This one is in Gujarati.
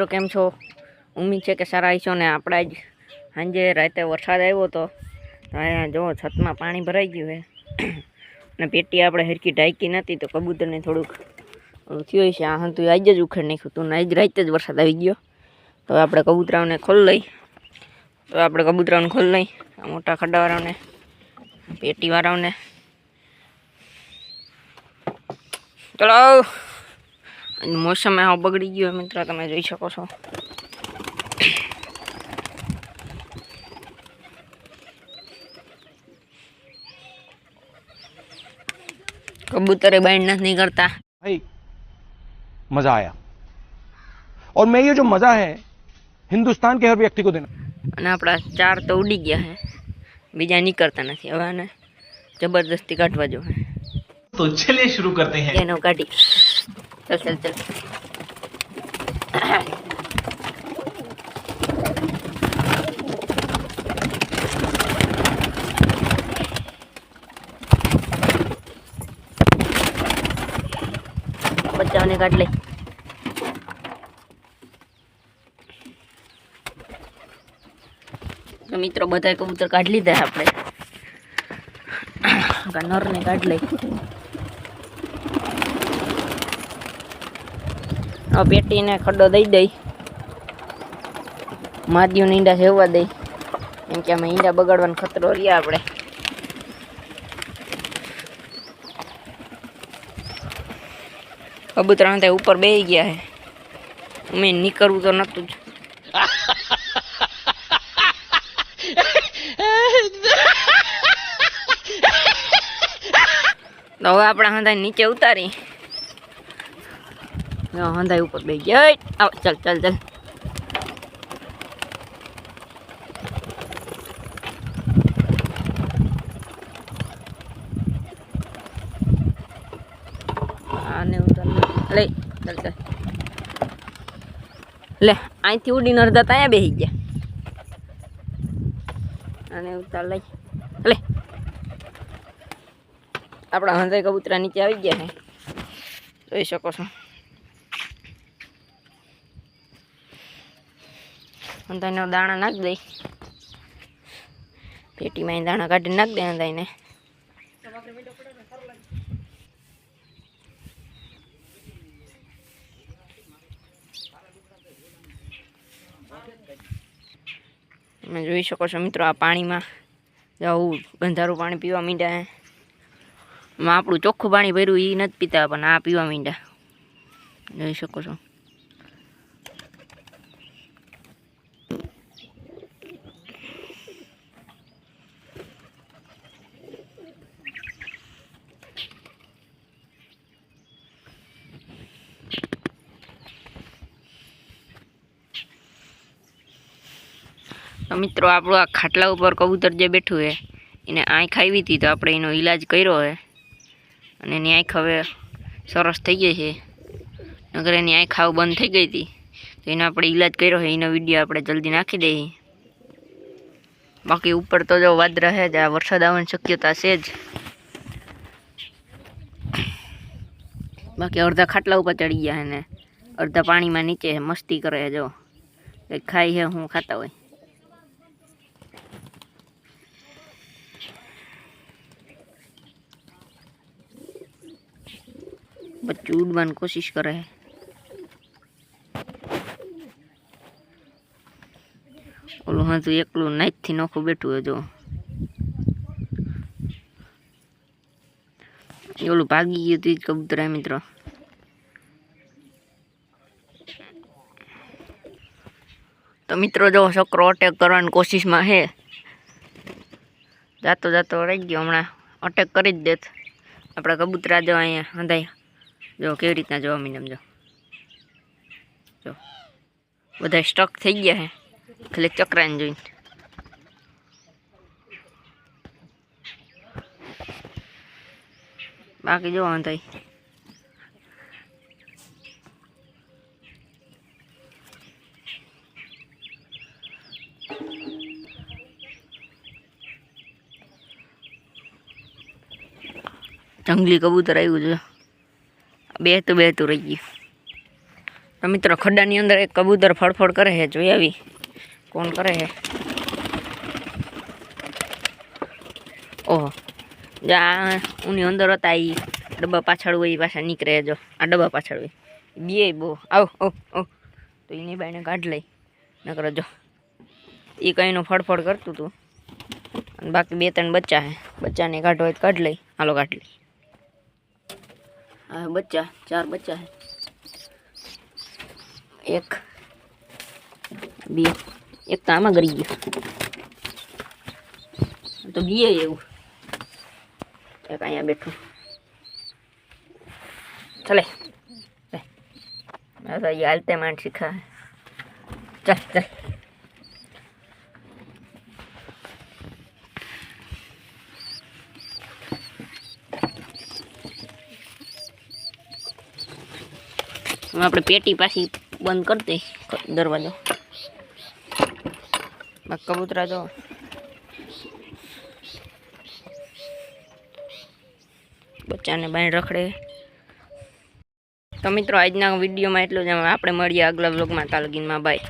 મિત્રો, કેમ છો? ઉમ્મીદ છે કે સારા આવીશો ને આપણા જ સાંજે રાતે વરસાદ આવ્યો હતો અહીંયા જો છતમાં પાણી ભરાઈ ગયું છે. અને પેટી આપણે હરકી ઢાંકી નથી તો કબૂતરને થોડુંક થયું છે આ હા તું આજે જ ઉખેડ નાખ્યું તું આજ રાતે જ વરસાદ આવી ગયો. તો આપણે કબૂતરાઓને ખોલ લઈ. તો આપણે કબૂતરાઓને ખોલ લઈ. મોટા ખડાવાળાઓને, પેટીવાળાઓને. ચલો. અને મોસમ હાવ બગડી ગયો મિત્રો તમે જોઈ શકો છો કબૂતરે બાઈન્ડ નથી નીકળતા भाई मजा आया और मैं ये जो मजा है हिंदुस्तान के हर व्यक्ति को देना અને આપણા ચાર તો ઉડી ગયા છે બીજા નીકળતા નથી હવે આને જબરદસ્તી કાઢવા જો तो चलिए शुरू करते हैं એનો કાઢી ચાલ चल चल બચ્ચાઓને કાઢ તો મિત્રો, બધા કબૂતર કાઢી લીધા આપણે. નરને કાઢ લઈ આ પેટીને ખડો દઈ દઈ. માદીઓને ઈંડા સેવવા દઈ. એમ કે અમે ઈંડા બગાડવાનો ખતરો રહ્યા આપણે. કબૂતરા ત્યાં ઉપર બેસી ગયા છે અમે નીકળવું તો નતું જ. તો હવે આપણે હંધાઈ નીચે ઉતારી. હંધાઈ ઉપર બે ગયા. આવ, ચાલ ચાલ ચાલ. આને ઉતાર લે ચાલ ચાલ. લે અહીંથી ઉડીને અડધા ત્યાં બેસી ગયા. અને ઉતાર લઈ, લે. આપણા હંધાઈ કબૂતરા નીચે આવી ગયા છે જોઈ શકો છો. હંધાઈને દાણા નાખ દઈ. પેટીમાં દાણા કાઢી નાખ દે એને. તમે જોઈ શકો છો મિત્રો આ પાણીમાં જવું ગંધારું પાણી પીવા માંડ્યા આપણું ચોખ્ખું પાણી ભર્યું એ નથી પીતા, પણ આ પીવા માંડ્યા. જોઈ શકો છો. તો મિત્રો, આપણું આ ખાટલા ઉપર કબૂતર જે બેઠું છે, એને આંખ આવી હતી તો આપણે એનો ઈલાજ કર્યો છે. અને એની આંખ હવે સરસ થઈ ગઈ છે. નગર એની આંખ આવું બંધ થઈ ગઈ હતી. તો એનો આપણે ઈલાજ કર્યો છે. એનો વીડિયો આપણે જલ્દી નાખી દઈએ. બાકી ઉપર તો જો વાદરા છે જ, આ વરસાદ આવવાની શક્યતા છે જ. બાકી અડધા ખાટલા ઉપર ચડી ગયા છે ને. અડધા પાણીમાં નીચે મસ્તી કરે જો. કંઈક ખાઈ છે, હું ખાતા હોય. બચ્ચું ઉડવાની કોશિશ કરે છે ઓલું હતું એકલું નાઈટથી નોખું બેઠું હોય જો એ ઓલું ભાગી ગયું હતું ઈ જ કબૂતર હે મિત્રો તો મિત્રો જો છોકરો અટેક કરવાની કોશિશમાં છે જાતો જાતો રહી ગયો હમણાં અટેક કરી જ દેત આપણા કબૂતરા જો અહીંયા હંધાઈ જો, કેવી રીતના જોવા મીડમ જો. જો. બધા સ્ટક થઈ ગયા હે. ખાલી ચકરાને જોઈને. બાકી જોવાનું હંધાઈ જંગલી કબૂતર આવ્યું છે. બે બેહતું રહી ગયું. તો મિત્રો ખડ્ડાની અંદર એક કબૂતર ફળફળ કરે છે. જોઈ આવી? કોણ કરે છે? ઓહો. આ ઉની અંદર હતા એ ડબ્બા પાછળ હોય એ પાછા નીકળે જો. આ ડબ્બા પાછળ હોય. બે બહુ આવ ઓ ઓ તો એની બાઈને કાઢ લઈ. નકર જો. એ કંઈનું ફળફળ કરતું હતું અને બાકી બે ત્રણ બચ્ચા હે બચ્ચાને કાઢો હોય તો કાઢ લઈ. હાલો કાઢ લઈ. હા બચ્ચા ચાર બચ્ચા હે એક બે એક તો આમાં ગરી ગયું તો બીએ એવું એક અહીંયા બેઠું ચલે લે બસ ये हालते मान હવે આપણે પેટી પાછી બંધ કરી દઈ દરવાજો. કબૂતરા જો. બચ્ચાને બાંધ રખડે. તો મિત્રો, આજના વિડીયોમાં એટલું જ. આપણે મળીએ આગલા વ્લોગમાં. તાલગીનમાં, બાય.